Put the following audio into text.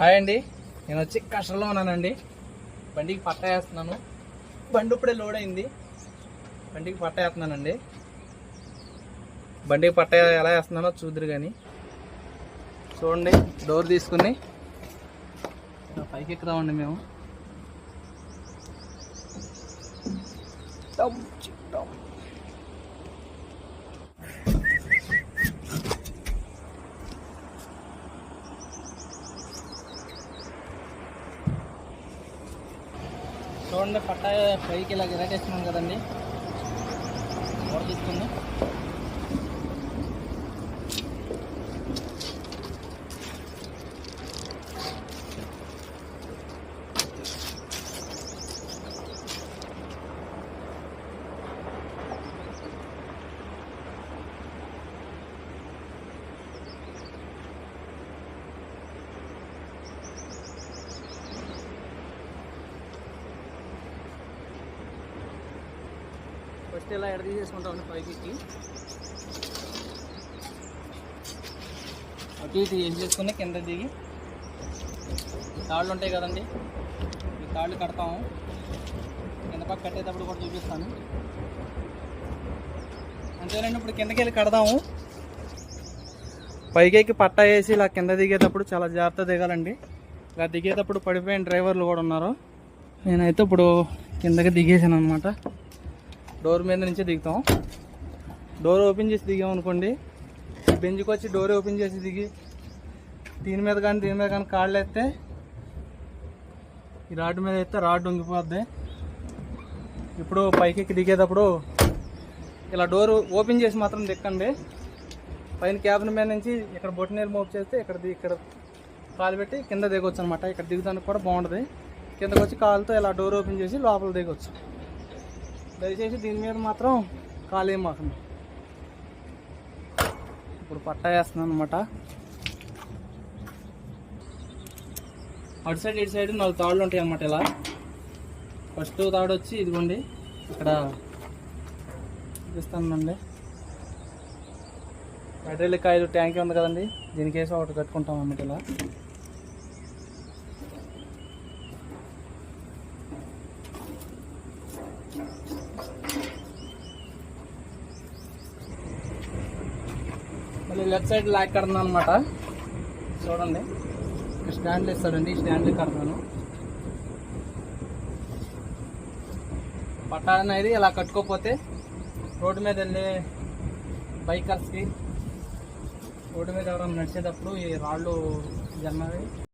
Hi అండి. నేను వచ్చి కష్టంలో ఉన్నానండి. బండికి పట్ట వేస్తున్నాను. బండి ఇప్పుడే లోడ్ అయింది. బండికి పట్ట వేస్తున్నానండి. బండికి పట్ట ఎలా వేస్తున్నానో చూద్దరు కానీ చూడండి డోర్ తీసుకుని పైకి ఎక్కుదామండి మేము. చూడండి పట్ట పైకి ఇలా గిరాకేస్తున్నాం కదండి. ఎవరు ఫస్ట్ ఇలా ఎడ తీసేసుకుంటామండి పైకి అటు ఇటు ఏం చేసుకుని కింద దిగి. తాళ్ళు ఉంటాయి కదండి ఈ తాళ్ళు కడతాము. కింద పక్క కట్టేటప్పుడు కూడా చూపిస్తాను. అంతేనండి ఇప్పుడు కిందకి వెళ్ళి కడదాము. పైకి పట్టా వేసి ఇలా కింద దిగేటప్పుడు చాలా జాగ్రత్త దిగాలండి. ఇలా దిగేటప్పుడు పడిపోయిన డ్రైవర్లు కూడా ఉన్నారు. నేనైతే ఇప్పుడు కిందకి దిగేసాను అనమాట డోర్ మీద నుంచి దిగుతాం. డోర్ ఓపెన్ చేసి దిగాం అనుకోండి. వచ్చి డోర్ ఓపెన్ చేసి దిగి దీని మీద కానీ దీని మీద కానీ కాళ్ళు వేస్తే ఈ రాడ్ మీద వేస్తే రాడ్ ఉంగిపోద్ది ఇప్పుడు పైకి ఎక్కి దిగేటప్పుడు ఇలా డోర్ ఓపెన్ చేసి మాత్రం దిక్కండి. పైన క్యాబిన్ మీద నుంచి ఇక్కడ బొట్టినీరు మోపు చేస్తే ఇక్కడ ఇక్కడ కాలు పెట్టి కింద దిగొచ్చు అనమాట ఇక్కడ దిగుతానికి కూడా బాగుంటుంది. కిందకు వచ్చి కాలుతో ఇలా డోర్ ఓపెన్ చేసి లోపల దిగొచ్చు. దయచేసి దీని మీద మాత్రం ఖాళీ మాకండి ఇప్పుడు పట్టా వేస్తున్నాను అనమాట అటు సైడ్ ఇటు సైడ్ నాలుగు తాళ్ళు ఉంటాయి అన్నమాట ఇలా. ఫస్ట్ తాడు వచ్చి ఇదిగోండి ఇక్కడ చూపిస్తానండి హైడ్రాలిక్ కాయలు ట్యాంక్ ఉంది కదండి దీనికేసి ఒకటి కట్టుకుంటాం అన్నమాట ఇలా. లెఫ్ట్ సైడ్ లాక్ కడతాను అనమాట చూడండి. ఇక్కడ స్టాండ్లు ఇస్తాడండి ఈ స్టాండ్లు కడతాను పట్టా అనేది ఇలా కట్టుకోకపోతే రోడ్డు మీద వెళ్ళే బైకర్స్కి రోడ్డు మీద ఎవరైనా నడిచేటప్పుడు ఈ రాళ్ళు జన్నవి